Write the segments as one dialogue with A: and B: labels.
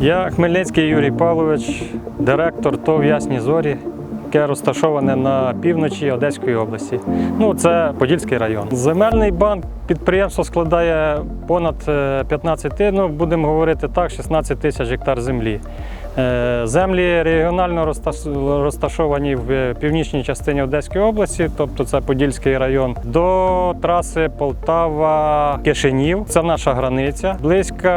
A: Я Хмельницький Юрій Павлович, директор ТОВ Ясні Зорі, яке розташоване на півночі Одеської області. Ну, це Подільський район. Земельний банк підприємство складає понад е, 15, ну будемо говорити так, 16 тисяч гектар землі. Е, Землі регіонально розташовані в північній частині Одеської області, тобто це Подільський район, до траси Полтава-Кишинів. Це наша границя. Близько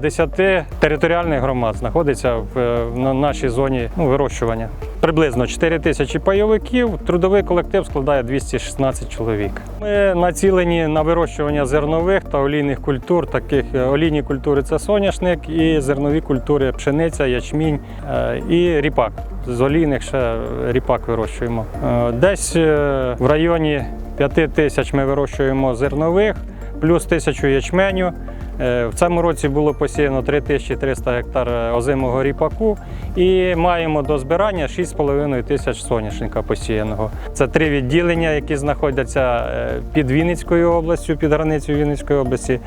A: 10 територіальних громад знаходиться в, в нашій зоні ну, вирощування. Приблизно 4 тисячі пайовиків. Трудовий колектив складає 216 чоловік. Ми націлені на вирощування зернових та олійних культур. Таких е, олійні культури це соняшник і зернові культури пшениця, ячмінь е, і ріпак. З олійних ще ріпак вирощуємо. Е, Десь е, в районі 5 тисяч ми вирощуємо зернових, плюс тисячу ячменю. В цьому році було посіяно 3300 гектар озимого ріпаку і маємо до збирання 6,5 тисяч соняшника посіяного. Це три відділення, які знаходяться під Вінницькою областю, під границею Вінницької області,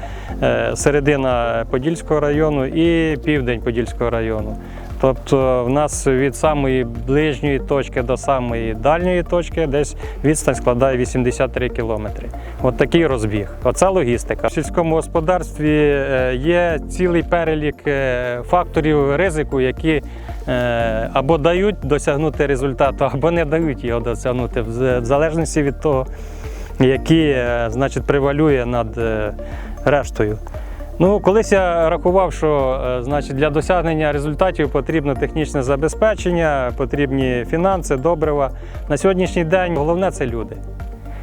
A: середина Подільського району і південь Подільського району. Тобто в нас від самої ближньої точки до самої дальньої точки десь відстань складає 83 кілометри. От такий розбіг. Оце логістика. В сільському господарстві е, є цілий перелік е, факторів ризику, які е, або дають досягнути результату, або не дають його досягнути, в залежності від того, який значить, превалює над рештою. Ну, колись я рахував, що е, значить, для досягнення результатів потрібно технічне забезпечення, потрібні фінанси, добрива. На сьогоднішній день головне це люди.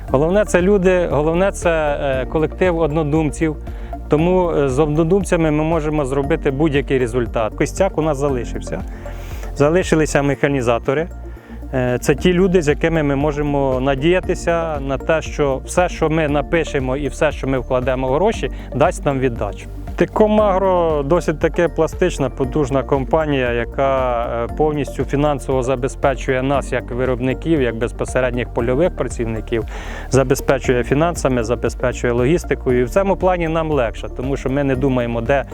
A: Головне це люди, головне це е, колектив однодумців. Тому е, з однодумцями ми можемо зробити будь-який результат. Костяк у нас залишився. Залишилися механізатори. Е, Це ті люди, з якими ми можемо надіятися на те, що все, що ми напишемо і все, що ми вкладемо в гроші, дасть нам віддачу. Тикомагро досить таки пластична, потужна компанія, яка е, повністю фінансово забезпечує нас як виробників, як безпосередніх польових працівників, забезпечує фінансами, забезпечує логістикою. І в цьому плані нам легше, тому що ми не думаємо, де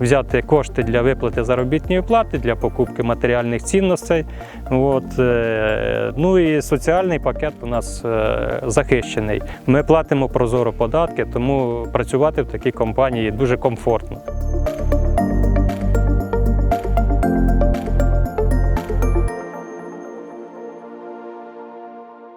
A: взяти кошти для виплати заробітної плати, для покупки матеріальних цінностей. От, е, ну і соціальний пакет у нас е, захищений. Ми платимо прозоро податки, тому працювати в такій компанії дуже комфортно.